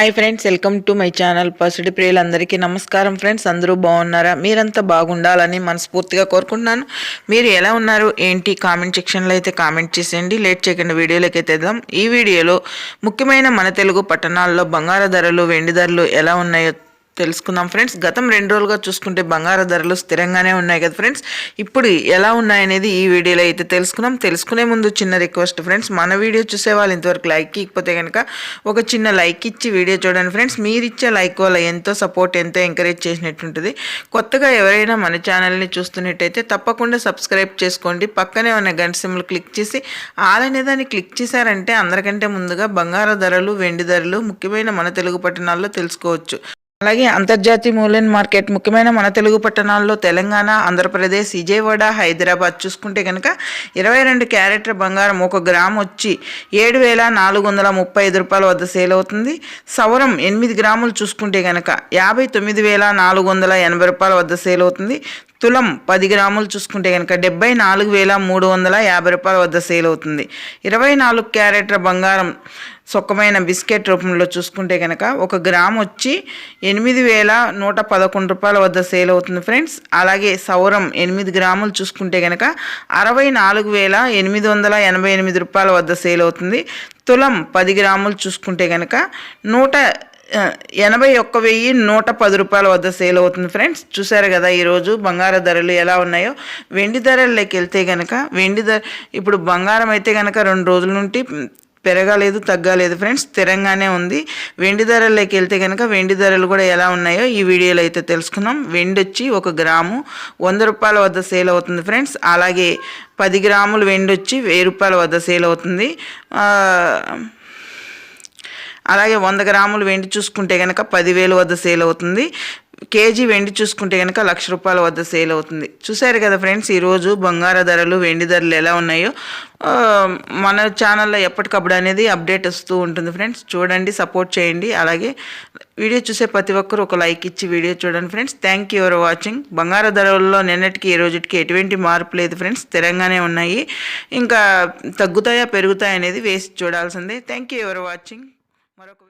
Hi friends welcome to my channel పసిడి ప్రియులందరికీ నమస్కారం ఫ్రెండ్స్ అందరూ బాగున్నారా? మీరంతా బాగుండాలని మనస్ఫూర్తిగా కోరుకుంటున్నాను. మీరు ఎలా ఉన్నారు? ఏంటి? కామెంట్ సెక్షన్లో అయితే కామెంట్ చేసేయండి. లేట్ చేయకుండా వీడియోలోకి అయితే వెళ్దాం. ఈ వీడియోలో ముఖ్యమైన మన తెలుగు పట్టణాల్లో బంగారు ధరలు వెండి ధరలు ఎలా ఉన్నాయో తెలుసుకుందాం ఫ్రెండ్స్. గతం రెండు రోజులుగా చూసుకుంటే బంగారు ధరలు స్థిరంగానే ఉన్నాయి కదా ఫ్రెండ్స్. ఇప్పుడు ఎలా ఉన్నాయనేది ఈ వీడియోలో అయితే తెలుసుకున్నాం తెలుసుకునే ముందు చిన్న రిక్వెస్ట్ ఫ్రెండ్స్. మన వీడియో చూసే వాళ్ళు ఇంతవరకు లైక్ ఇకపోతే కనుక ఒక చిన్న లైక్ ఇచ్చి వీడియో చూడండి ఫ్రెండ్స్. మీరు ఇచ్చే లైక్ వల్ల ఎంతో సపోర్ట్ ఎంతో ఎంకరేజ్ చేసినట్టుంటుంది. కొత్తగా ఎవరైనా మన ఛానల్ని చూస్తున్నట్టయితే తప్పకుండా సబ్స్క్రైబ్ చేసుకోండి. పక్కనే ఉన్న గంట సిమ్లు క్లిక్ చేసి ఆల్ అనే దాన్ని క్లిక్ చేశారంటే అందరికంటే ముందుగా బంగారు ధరలు వెండి ధరలు ముఖ్యమైన మన తెలుగు పట్టణాల్లో తెలుసుకోవచ్చు. అలాగే అంతర్జాతీయ మూలన్ మార్కెట్ ముఖ్యమైన మన తెలుగు పట్టణాల్లో తెలంగాణ ఆంధ్రప్రదేశ్ విజయవాడ హైదరాబాద్ చూసుకుంటే కనుక ఇరవై రెండు క్యారెట్ల బంగారం ఒక గ్రామ్ వచ్చి ఏడు వేల నాలుగు వందల ముప్పై ఐదు రూపాయల వద్ద సేల్ అవుతుంది. సవరం ఎనిమిది గ్రాములు చూసుకుంటే కనుక యాభై తొమ్మిది వేల నాలుగు వందల ఎనభై రూపాయల వద్ద సేల్ అవుతుంది. తులం పది గ్రాములు చూసుకుంటే కనుక డెబ్బై నాలుగు వేల మూడు వందల యాభై రూపాయల వద్ద సేల్ అవుతుంది. ఇరవై నాలుగు క్యారెట్ల బంగారం సొక్కమైన బిస్కెట్ రూపంలో చూసుకుంటే కనుక ఒక గ్రామ్ వచ్చి ఎనిమిది వేల నూట పదకొండు రూపాయల వద్ద సేల్ అవుతుంది ఫ్రెండ్స్. అలాగే సౌరం ఎనిమిది గ్రాములు చూసుకుంటే కనుక అరవై నాలుగు వేల ఎనిమిది వందల ఎనభై ఎనిమిది రూపాయల వద్ద సేల్ అవుతుంది. తులం పది గ్రాములు చూసుకుంటే కనుక నూట ఎనభై ఒక్క వెయ్యి నూట పది రూపాయల వద్ద సేల్ అవుతుంది ఫ్రెండ్స్. చూసారు కదా ఈరోజు బంగారు ధరలు ఎలా ఉన్నాయో. వెండి ధరల్లోకి వెళ్తే కనుక వెండి ధర ఇప్పుడు బంగారం అయితే కనుక రెండు రోజుల నుండి పెరగలేదు తగ్గలేదు ఫ్రెండ్స్. స్థిరంగానే ఉంది. వెండి ధరల్లోకి వెళ్తే కనుక వెండి ధరలు కూడా ఎలా ఉన్నాయో ఈ వీడియోలో అయితే తెలుసుకున్నాం వెండి వచ్చి ఒక గ్రాము వంద రూపాయల వద్ద సేల్ అవుతుంది ఫ్రెండ్స్. అలాగే పది గ్రాములు వెండి వచ్చి వెయ్యి రూపాయల వద్ద సేల్ అవుతుంది. అలాగే వంద గ్రాములు వెండి చూసుకుంటే కనుక పదివేలు వద్ద సేల్ అవుతుంది. కేజీ వెండి చూసుకుంటే కనుక లక్ష రూపాయల వద్ద సేల్ అవుతుంది. చూసారు కదా ఫ్రెండ్స్ ఈరోజు బంగారు ధరలు వెండి ధరలు ఎలా ఉన్నాయో మన ఛానల్లో ఎప్పటికప్పుడు అనేది అప్డేట్ వస్తూ ఉంటుంది ఫ్రెండ్స్. చూడండి సపోర్ట్ చేయండి. అలాగే వీడియో చూసే ప్రతి ఒక్కరు ఒక లైక్ ఇచ్చి వీడియో చూడండి friends. Thank you for watching. బంగారు ధరల్లో నిన్నటికి ఈ రోజుకి ఎటువంటి మార్పు లేదు ఫ్రెండ్స్. స్థిరంగానే ఉన్నాయి. ఇంకా తగ్గుతాయా పెరుగుతాయా అనేది వేసి చూడాల్సిందే. Thank you for watching. Morocco.